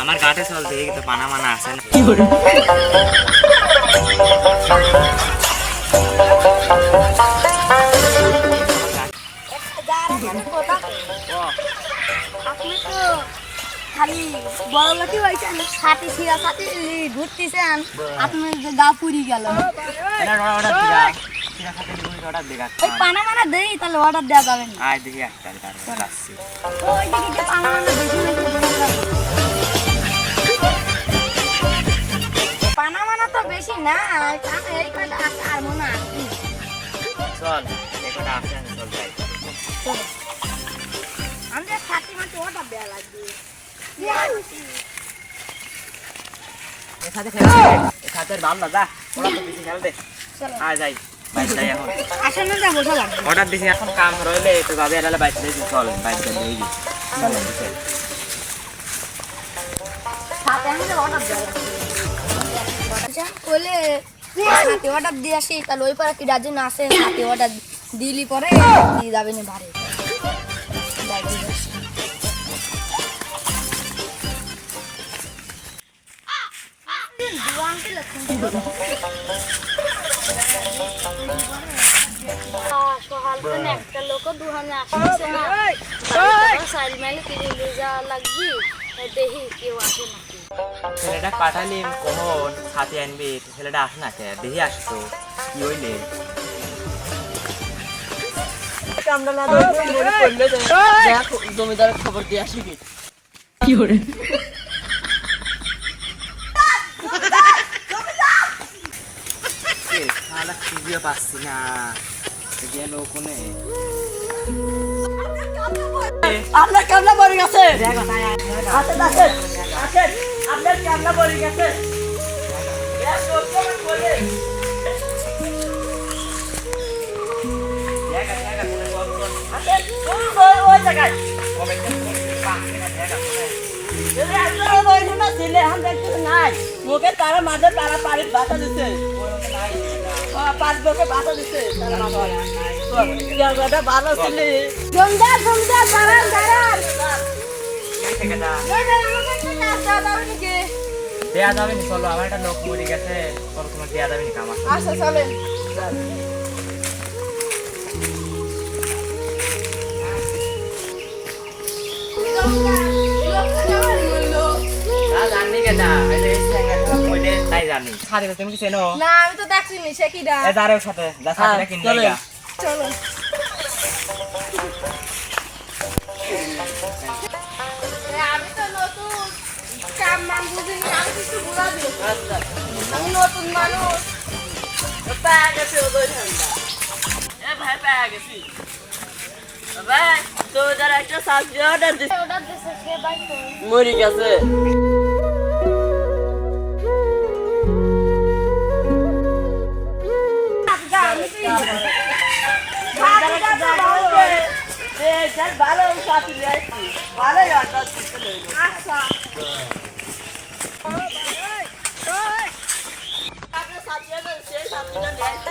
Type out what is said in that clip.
আমার গাটে চল দেখি তো পানা মানা আছে না আপনি তো খালি বড় লোকই হয়েছেন ছাতি ছিঁড়া ছাতি ঘুরতেছেন আপনার যে গা পুরি গেল এটা অর্ডার দিগা ওই পানা মানা দেই তাহলে অর্ডার দেওয়া যাবে না। আয় দেখি একটা তার আসছি। ওই দিকে যে পানা মানা। পানা মানা তো বেশি না এই কয়টা আর মনে আছে চল যাই। মাটি অর্ডার দেওয়া লাগবে। এর সাথে খেলতে এর সাথে ভালো না যা। ওরা তো বেশি খেলতে। আয় যাই। বাইক যাই এখন। আসলে যা বোঝা লাগবে অর্ডার দিছি এখন কাম রইলে তো যাবে এরালে বাইক দিয়েছি চল বাইক দিয়ে দিয়ে গেছি সাথে আমাদের অর্ডার দেওয়া লাগবে আচ্ছা অর্ডার দিয়ে আসি তাহলে ওই পাড়া কি রাজি না আসে অর্ডার দিলি পরে দিয়ে যাবে না বাড়ি। একটা লোক দুহানে আসছে না। সাইল মাইল কিনে যাওয়া লাগবে। দেখি কেউ আসে ছেলেটা পাঠালি কখন সাথে আনবি? ছেলেটা আসে না কে? দেখি আসতো কি হইলে? জমিদারের খবর দিয়ে আসি কি? এ, খুঁজে পাচ্ছি না। গেল কোনে? আপনার কামলা পড়ে গেছে? আসেন আসেন আসেন আপনার কামলা পড়ে গেছে? নাই। মুখে তারা মাঝে তারা পানির বাতা দিচ্ছে ও, পাঁচ বকে বাতা দিচ্ছে ভালো ছেলে জমদার জমদার দাঁড়ান দাঁড়ান দেয়া যাবে নি চলো আমার একটা লোক আচ্ছা জানি কেটা জানি। সাথে তুমি কি চেনো? না আমি তো দেখছি নি সে কিরা এ যারে সাথে যা সাথে কিনে চলেন। চলো। আমি তো নতুন কাম মান বুঝিনি আমি কিছু বুঝাবি। আমি নতুন মানুষ। পায়া গেছে ওদের ঠান্ডা এ ভাই পায়া গেছি। ভাই তো ওদের একটা সাবজি অর্ডার দিছি। ওটা দেশে সে বাইক মরি গেছে। ভালো সাথী ভালোই অর্ডার আচ্ছা আপনার সাথী অর্ডার সে সাথীটা